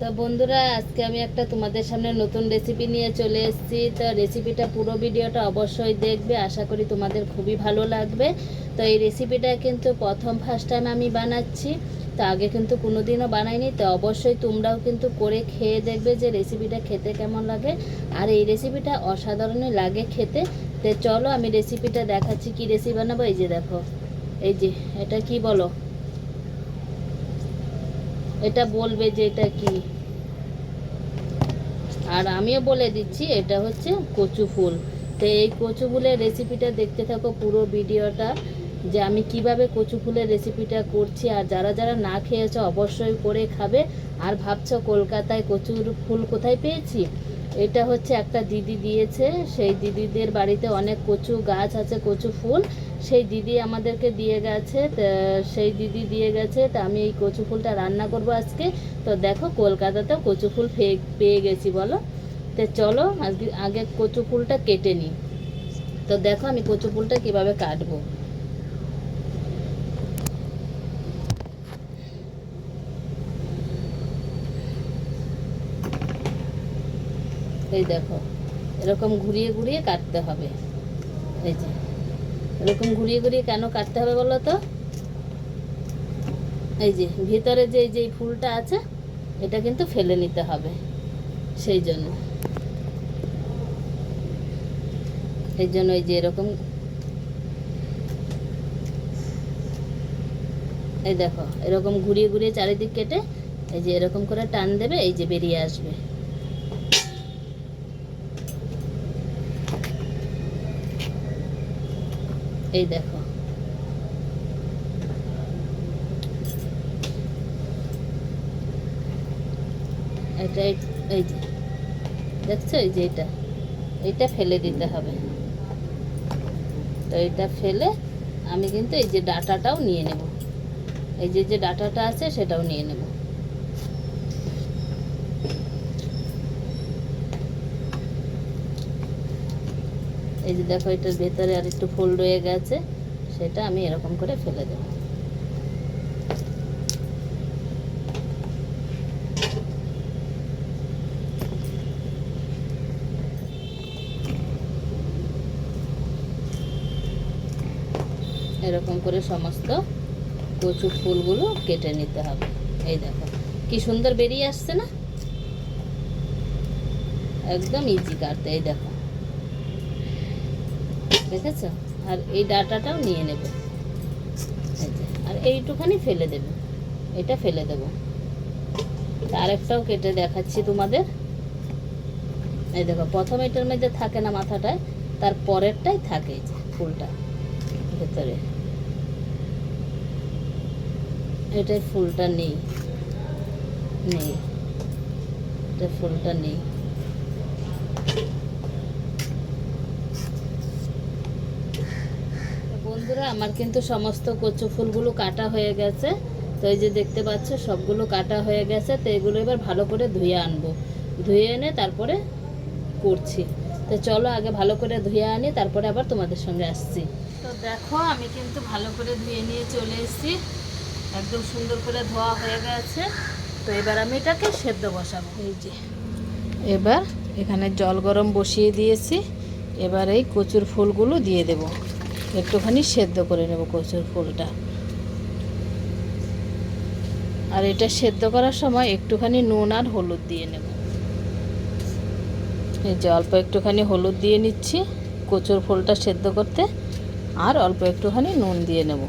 তো বন্ধুরা, আজকে আমি একটা তোমাদের সামনে নতুন রেসিপি নিয়ে চলে এসেছি। তো রেসিপিটা পুরো ভিডিওটা অবশ্যই দেখবে। আশা করি তোমাদের খুবই ভালো লাগবে। তো এই রেসিপিটা কিন্তু প্রথম ফার্স্ট টাইম আমি বানাচ্ছি। তো আগে কিন্তু কোনোদিনও বানাইনি। তো অবশ্যই তোমরাও কিন্তু করে খেয়ে দেখবে যে রেসিপিটা খেতে কেমন লাগে। আর এই রেসিপিটা অসাধারণই লাগে খেতে। তো চলো আমি রেসিপিটা দেখাচ্ছি, কি রেসিপি বানাবো? এই যে দেখো। এই যে, এটা কি বলো? এটা বলবে যে এটা কি? আর আমিও বলে দিচ্ছি, এটা হচ্ছে কচু ফুল। তো এই কচু ফুলের রেসিপিটা দেখতে থাকো পুরো ভিডিওটা, যে আমি কীভাবে কচু ফুলের রেসিপিটা করছি। আর যারা যারা না খেয়েছো, অবশ্যই করে খাবে। আর ভাবছ কলকাতায় কচুর ফুল কোথায় পেয়েছি? এটা হচ্ছে একটা দিদি দিয়েছে। সেই দিদিদের বাড়িতে অনেক কচু গাছ আছে, কচু ফুল। সেই দিদি আমাদেরকে দিয়ে গেছে। সেই দিদি দিয়ে গেছে। তা আমি এই কচু ফুলটা রান্না করব আজকে। তো দেখো, কলকাতাতেও কচু ফুল পেয়ে গেছি, বলো। তো চলো, আজকে, আগে কচু ফুলটা কেটে নিই। তো দেখো, আমি কচু ফুলটা কীভাবে কাটবো। এই দেখো, এরকম ঘুরিয়ে ঘুরিয়ে কাটতে হবে। এই যে, এরকম ঘুরিয়ে ঘুরিয়ে কেন কাটতে হবে বলো তো? এই যে, ভিতরে যে যে ফুলটা আছে, এটা কিন্তু ফেলে নিতে হবে সেই জন্য। এই জন্য এই যে এরকম, এই দেখো, এরকম ঘুরিয়ে ঘুরিয়ে চারিদিক কেটে এই যে এরকম করে টান দেবে, এই যে বেরিয়ে আসবে। এই দেখো। এটা এই- যে। দেখছ? এই যে এটা। এইটা ফেলে দিতে হবে। তো এটা ফেলে আমি কিন্তু এই যে ডাটাটাও নিয়ে নেব। এই যে যে ডাটাটা আছে সেটাও নিয়ে নেব। এই যে দেখো, এটার ভেতরে আর একটু ফুল রয়ে গেছে, সেটা আমি এরকম করে ফেলে দেব। এরকম করে সমস্ত কচু ফুলগুলো কেটে নিতে হবে। এই দেখো, কি সুন্দর বেরিয়ে আসছে না? একদম ইজি কাটতে, এই দেখো। দেখেছ আর এই ডাটাটাও নিয়ে নেবে। আর এইটুখানি ফেলে দেবে, এটা ফেলে দেবো। আরেকটাও কেটে দেখাচ্ছি তোমাদের। এই দেখো, প্রথম এটার মধ্যে থাকে না মাথাটায়, তার পরেরটাই থাকে ফুলটা ভেতরে। এটাই ফুলটা নেই নেই এটা ফুলটা নেই তো বন্ধুরা, আমার কিন্তু সমস্ত কচু ফুলগুলো কাটা হয়ে গেছে। তো এই যে দেখতে পাচ্ছ, সবগুলো কাটা হয়ে গেছে। তো এগুলো এবার ভালো করে ধুয়ে আনব। ধুয়ে এনে তারপরে করছি। তো চলো আগে ভালো করে ধুয়ে আনি, তারপরে আবার তোমাদের সঙ্গে আসছি। তো দেখো, আমি কিন্তু ভালো করে ধুয়ে নিয়ে চলে এসেছি। একদম সুন্দর করে ধোয়া হয়ে গেছে। তো এবার আমি এটাকে সেদ্ধ বসাবো। এই যে, এবার এখানে জল গরম বসিয়ে দিয়েছি। এবার এই কচুর ফুলগুলো দিয়ে দেব। একটুখানি সেদ্ধ করে নেব কচুর ফুলটা। আর এটা সেদ্ধ করার সময় একটুখানি নুন আর হলুদ দিয়ে নেব। এই যে অল্প একটুখানি হলুদ দিয়ে নিচ্ছি কচুর ফুলটা সেদ্ধ করতে, আর অল্প একটুখানি নুন দিয়ে নেব।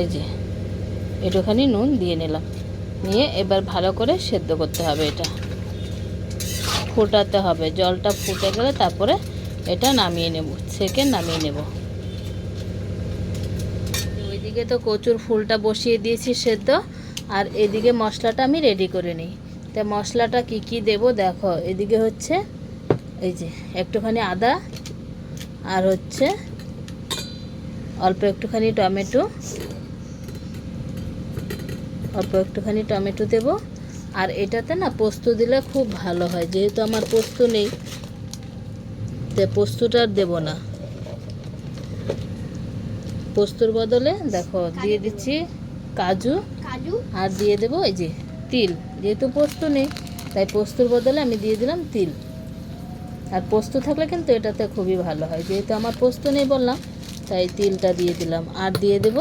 এই যে একটুখানি নুন দিয়ে নিলাম। নিয়ে এবার ভালো করে সেদ্ধ করতে হবে এটা। ফোটাতে হবে, জলটা ফুটে গেলে তারপরে এটা নামিয়ে নেব সেকে নামিয়ে নেব। ওইদিকে তো কচুর ফুলটা বসিয়ে দিয়েছি সেদ্ধ, আর এদিকে মশলাটা আমি রেডি করে নিই। তা মশলাটা কি কি দেব দেখো, এদিকে হচ্ছে এই যে একটুখানি আদা, আর হচ্ছে অল্প একটুখানি টমেটো। অল্প একটুখানি টমেটো দেব, আর এটাতে না পোস্ত দিলে খুব ভালো হয়, যেহেতু আমার পোস্ত নেই পোস্তটা আর দেবো না। পোস্তর বদলে দেখো দিয়ে দিচ্ছি কাজু আর দিয়ে দেবো এই যে তিল। যেহেতু পোস্ত নেই তাই পোস্তর বদলে আমি দিয়ে দিলাম তিল। আর পোস্ত থাকলে কিন্তু এটাতে খুবই ভালো হয়। যেহেতু আমার পোস্ত নেই বললাম তাই তিলটা দিয়ে দিলাম। আর দিয়ে দেব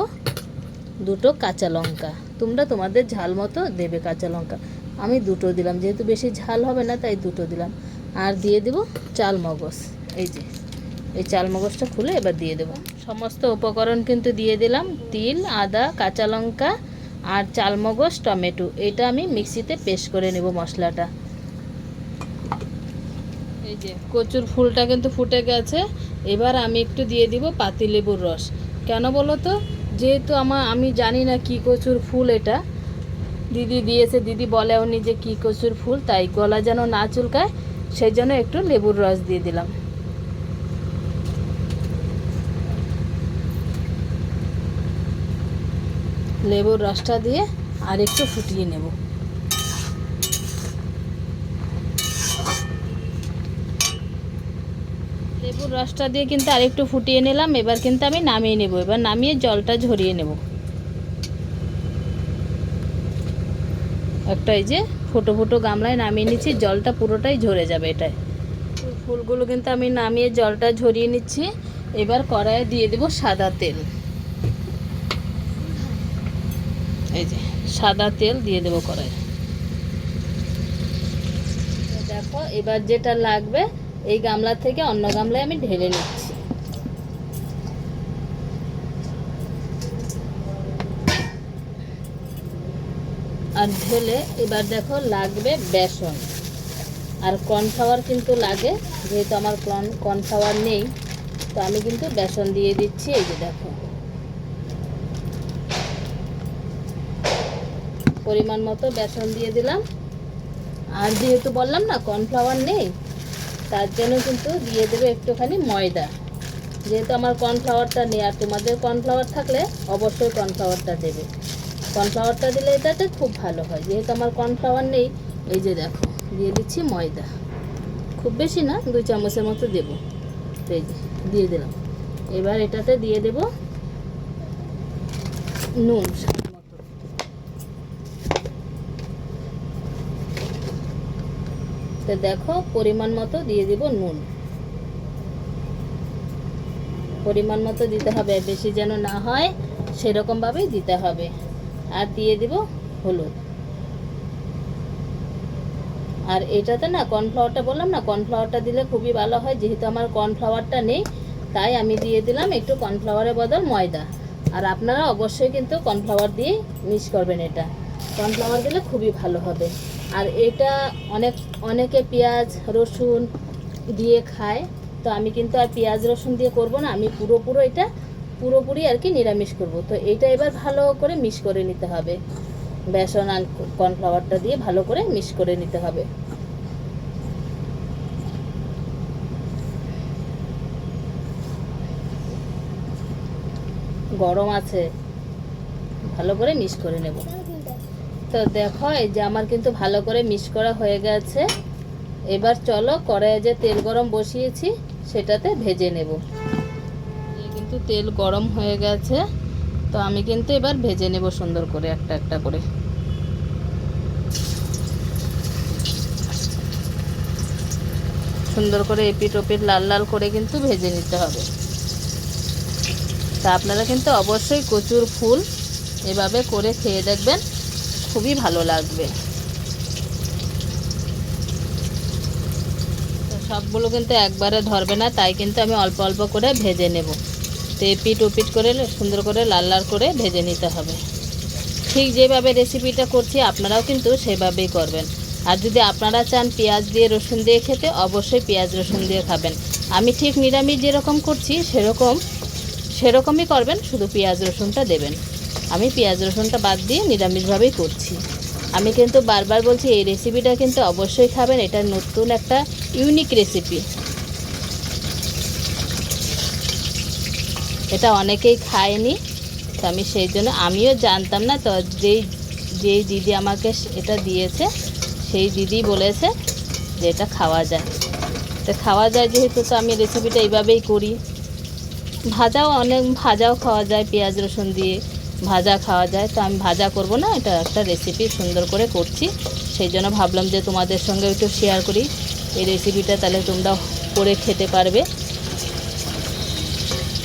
দুটো কাঁচা লঙ্কা। তোমরা তোমাদের ঝাল মতো দেবে কাঁচা লঙ্কা। আমি দুটো দিলাম যেহেতু বেশি ঝাল হবে না তাই দুটো দিলাম। আর দিয়ে দেব চাল মগজ এই যে, এই চাল মগজটা খুলে এবার দিয়ে দেবো। সমস্ত উপকরণ কিন্তু দিয়ে দিলাম, তিল, আদা, কাঁচা লঙ্কা আর চালমগজ টমেটো। এটা আমি মিক্সিতে পেস্ট করে নেব মশলাটা। এই যে, কচুর ফুলটা কিন্তু ফুটে গেছে। এবার আমি একটু দিয়ে দিব পাতিলেবুর রস। কেন বলো তো? যেহেতু আমার আমি জানি না কি কচুর ফুল এটা। দিদি দিয়েছে, দিদি বলেও নি যে কী কচুর ফুল, তাই গলা যেন না চুলকায়, সেই জন্য একটু লেবুর রস দিয়ে দিলাম। লেবুর রসটা দিয়ে আর একটু ফুটিয়ে নেব। লেবুর রসটা দিয়ে কিন্তু আরেকটু ফুটিয়ে নিলাম, এবার কিন্তু আমি নামিয়ে নেব। এবার নামিয়ে জলটা ঝরিয়ে নেব। একটা এই যে ফুটো ফুটো গামলায় নামিয়ে নিচ্ছি, জলটা পুরোটাই ঝরে যাবে এটায়। ফুলগুলো কিন্তু আমি নামিয়ে জলটা ঝরিয়ে নিচ্ছি। এবার কড়াইয়ে দিয়ে দেব সাদা তেল। এই যে, সাদা তেল দিয়ে দেবো কড়াই দেখো, এবার যেটা লাগবে, এই গামলা থেকে অন্য গামলায় আমি ঢেলে নিচ্ছি। আর ঢেলে এবার দেখো, লাগবে বেসন। আর কর্নফ্লাওয়ার কিন্তু লাগে, যেহেতু আমার কর্ন, কর্নফ্লাওয়ার নেই, তো আমি কিন্তু বেসন দিয়ে দিচ্ছি, এই যে দেখো। পরিমাণ মতো বেসন দিয়ে দিলাম। আর যেহেতু বললাম না কর্নফ্লাওয়ার নেই, তার জন্য কিন্তু দিয়ে দেবে একটুখানি ময়দা। যেহেতু আমার কর্নফ্লাওয়ারটা নেই, আর তোমাদের কর্নফ্লাওয়ার থাকলে অবশ্যই কর্নফ্লাওয়ারটা দেবে। কর্নফ্লাওয়ারটা দিলে এটাতে খুব ভালো হয়। যেহেতু আমার কর্নফ্লাওয়ার নেই, এই যে দেখো, দিয়ে দিচ্ছি ময়দা। খুব বেশি না, দুই চামচের মতো দেবো। তো এই যে, দিয়ে দিলাম। এবার এটাতে দিয়ে দেব নুন স্বাদ মতো তো দেখো, পরিমাণ মতো দিয়ে দিব নুন। পরিমাণ মতো দিতে হবে, বেশি যেন না হয় সেরকমভাবেই দিতে হবে। আর দিয়ে দিব হলুদ। আর এটাতে না, কর্নফ্লাওয়ারটা বললাম না, কর্নফ্লাওয়ারটা দিলে খুবই ভালো হয়, যেহেতু আমার কর্নফ্লাওয়ারটা নেই, তাই আমি দিয়ে দিলাম একটু কর্নফ্লাওয়ারের বদল ময়দা। আর আপনারা অবশ্যই কিন্তু কর্নফ্লাওয়ার দিয়ে মিক্স করবেন এটা। কর্নফ্লাওয়ার দিলে খুবই ভালো হবে। আর এটা অনেক, অনেকে পেঁয়াজ, রসুন দিয়ে খায়। তো আমি কিন্তু আর পেঁয়াজ, রসুন দিয়ে করব না, আমি পুরোপুরো এটা পুরোপুরি আর কি নিরামিষ করব। তো এটা এবার ভালো করে মিক্স করে নিতে হবে। বেসন আর কর্নফ্লাওয়ারটা দিয়ে ভালো করে মিক্স করে নিতে হবে। গরম আছে, ভালো করে মিক্স করে নেব। তো দেখো, এই যে আমার কিন্তু ভালো করে মিক্স করা হয়ে গেছে। এবার চলো কড়াইয়ে যে তেল গরম বসিয়েছি, সেটাতে ভেজে নেব। কিন্তু তেল গরম হয়ে গেছে, তো আমি কিন্তু এবার ভেজে নেব সুন্দর করে একটা একটা করে। সুন্দর করে এপিট ওপিট, লাল লাল করে কিন্তু ভেজে নিতে হবে। তা আপনারা কিন্তু অবশ্যই কচুর ফুল এভাবে করে খেয়ে দেখবেন খুবই ভালো লাগবে। সবগুলো কিন্তু একবারে ধরবে না, তাই কিন্তু আমি অল্প অল্প করে ভেজে নেব। তো এপিট ওপিট করে সুন্দর করে লাল লাল করে ভেজে নিতে হবে। ঠিক যেভাবে রেসিপিটা করছি, আপনারাও কিন্তু সেভাবেই করবেন। আর যদি আপনারা চান পেঁয়াজ দিয়ে রসুন দিয়ে খেতে, অবশ্যই পেঁয়াজ রসুন দিয়ে খাবেন। আমি ঠিক নিরামিষ যেরকম করছি, সেরকম, সেরকমই করবেন, শুধু পেঁয়াজ রসুনটা দেবেন। আমি পেঁয়াজ রসুনটা বাদ দিয়ে নিরামিষভাবেই করছি। আমি কিন্তু বারবার বলছি, এই রেসিপিটা কিন্তু অবশ্যই খাবেন। এটা নতুন একটা ইউনিক রেসিপি এটা অনেকেই খায়নি, তো আমি সেই জন্য আমিও জানতাম না। তো যেই যেই দিদি আমাকে এটা দিয়েছে, সেই দিদি বলেছে যে এটা খাওয়া যায়। তো খাওয়া যায় যেহেতু, তো আমি রেসিপিটা এইভাবেই করি। ভাজাও অনেক, ভাজাও খাওয়া যায় পেঁয়াজ রসুন দিয়ে। ভাজা খাওয়া যায়, তো আমি ভাজা করব না, এটা একটা রেসিপি সুন্দর করে করছি। সেই জন্য ভাবলাম যে তোমাদের সঙ্গে একটু শেয়ার করি। এই রেসিপিটা তাহলে তোমরা করে খেতে পারবে।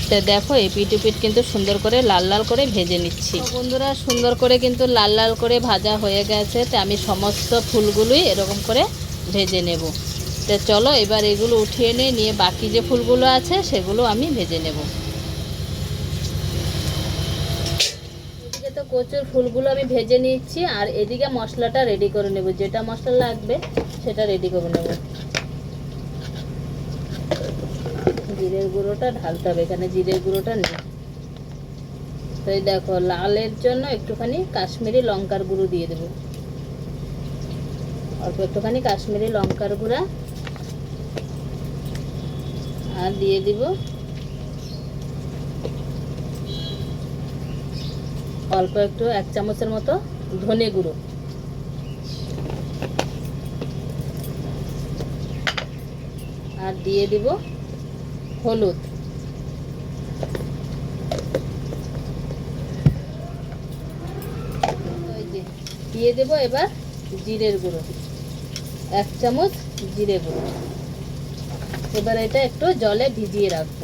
তো দেখো, এই পিঠ পিঠ কিন্তু সুন্দর করে লাল লাল করে ভেজে নিচ্ছি। বন্ধুরা, সুন্দর করে কিন্তু লাল লাল করে ভাজা হয়ে গেছে, তো আমি সমস্ত ফুলগুলোই এরকম করে ভেজে নেব। তো চলো, এবার এগুলো উঠিয়ে নিয়ে নিয়ে বাকি যে ফুলগুলো আছে, সেগুলো আমি ভেজে নেব এদিকে তো কচুর ফুলগুলো আমি ভেজে নিচ্ছি, আর এদিকে মশলাটা রেডি করে নেব। যেটা মশলা লাগবে, সেটা রেডি করে নেব। জিরের গুঁড়োটা ঢালতে হবে, এখানে জিরের গুঁড়োটা নেই। তো এই দেখো, লালের জন্য একটুখানি কাশ্মীরি লঙ্কার গুঁড়ো দিয়ে দেবো। অল্প একটুখানি কাশ্মীরি লঙ্কার গুঁড়া। আর দিয়ে দিব অল্প একটু এক চামচের মতো ধনে গুঁড়ো। আর দিয়ে দিব হলুদ। দিয়ে দেব এবার জিরের গুঁড়ো। এক চামচ জিরে গুঁড়ো। এবার এটা একটু জলে ভিজিয়ে রাখব।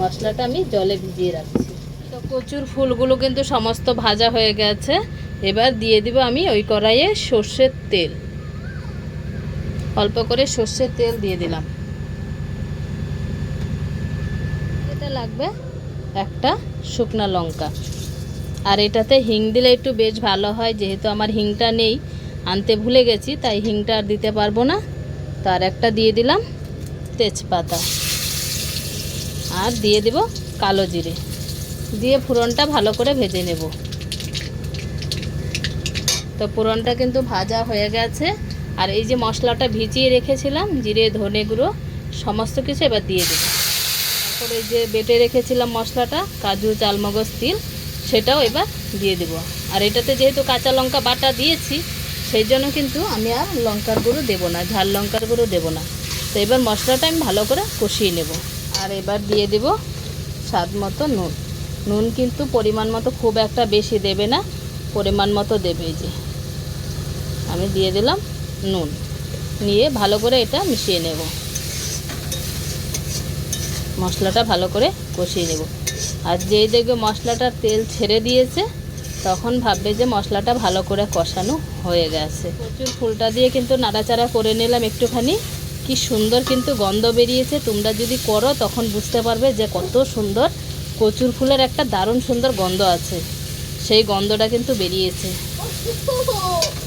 মশলাটা আমি জলে ভিজিয়ে রাখছি। তো কচুর ফুলগুলো কিন্তু সমস্ত ভাজা হয়ে গেছে। এবার দিয়ে দিব আমি ওই কড়াইয়ে সর্ষের তেল। অল্প করে সর্ষের তেল দিয়ে দিলাম। এটা লাগবে একটা শুকনা লঙ্কা। আর এটাতে হিং দিলে একটু বেশ ভালো হয়, যেহেতু আমার হিংটা নেই, আনতে ভুলে গেছি, তাই হিংটা আর দিতে পারব না। তার একটা দিয়ে দিলাম তেজপাতা। আর দিয়ে দেব কালো জিরে। দিয়ে ফোড়নটা ভালো করে ভেজে নেব। তো ফোড়নটা কিন্তু ভাজা হয়ে গেছে। আর এই যে মশলাটা ভিজিয়ে রেখেছিলাম, জিরে, ধনে গুঁড়ো, সমস্ত কিছু এবার দিয়ে দেবো। তারপরে যে বেটে রেখেছিলাম মশলাটা, কাজু, চালমগজ, তিল, সেটাও এবার দিয়ে দেবো। আর এটাতে যেহেতু কাঁচা লঙ্কা বাটা দিয়েছি, সেই জন্য কিন্তু আমি আর লঙ্কার গুঁড়ো দেবো না, ঝাল লঙ্কার গুঁড়ো দেবো না। তো এবার মশলাটা আমি ভালো করে কষিয়ে নেব। আর এবার দিয়ে দেব স্বাদ মতো নুন। নুন কিন্তু পরিমাণ মতো খুব একটা বেশি দেবে না, পরিমাণ মতো দেবে যে। আমি দিয়ে দিলাম নুন। নিয়ে ভালো করে এটা মিশিয়ে নেব। মশলাটা ভালো করে কষিয়ে নেব। আর যেই দেখবে মশলাটার তেল ছেড়ে দিয়েছে, তখন ভাববে যে মশলাটা ভালো করে কষানো হয়ে গেছে। প্রচুর ফুলটা দিয়ে কিন্তু নাড়াচাড়া করে নিলাম একটুখানি। কি সুন্দর কিন্তু গন্ধ বেরিয়েছে। তোমরা যদি করো, তখন বুঝতে পারবে যে কত সুন্দর কচুর ফুলের একটা দারুণ সুন্দর গন্ধ আছে। সেই গন্ধটা কিন্তু বেরিয়েছে।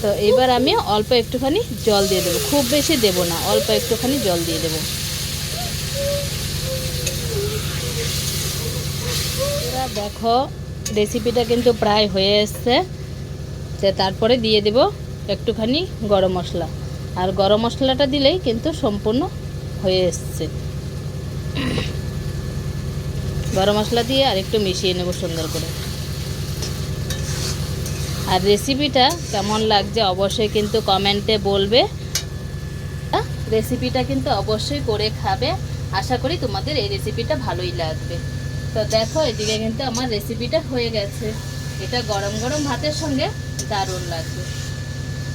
তো এবার আমি অল্প একটুখানি জল দিয়ে দেবো। খুব বেশি দেবো না, অল্প একটুখানি জল দিয়ে দেবো। এবার দেখো রেসিপিটা কিন্তু প্রায় হয়ে এসছে। তারপরে দিয়ে দেব একটুখানি গরম মশলা। আর গরম মশলাটা দিলেই কিন্তু সম্পূর্ণ হয়ে এসছে। গরম মশলা দিয়ে আর একটু মিশিয়ে নেব সুন্দর করে। আর রেসিপিটা কেমন লাগছে অবশ্যই কিন্তু কমেন্টে বলবে। রেসিপিটা কিন্তু অবশ্যই করে খাবে। আশা করি তোমাদের এই রেসিপিটা ভালোই লাগবে। তো দেখো, এদিকে কিন্তু আমার রেসিপিটা হয়ে গেছে। এটা গরম গরম ভাতের সঙ্গে দারুণ লাগবে।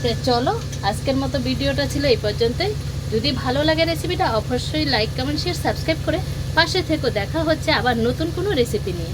তো চলো, আজকের মতো ভিডিওটা ছিল এই পর্যন্তই। যদি ভালো লাগে রেসিপিটা, অবশ্যই লাইক, কমেন্ট শেয়ার সাবস্ক্রাইব করে পাশে থেকো। দেখা হচ্ছে আবার নতুন কোনো রেসিপি নিয়ে।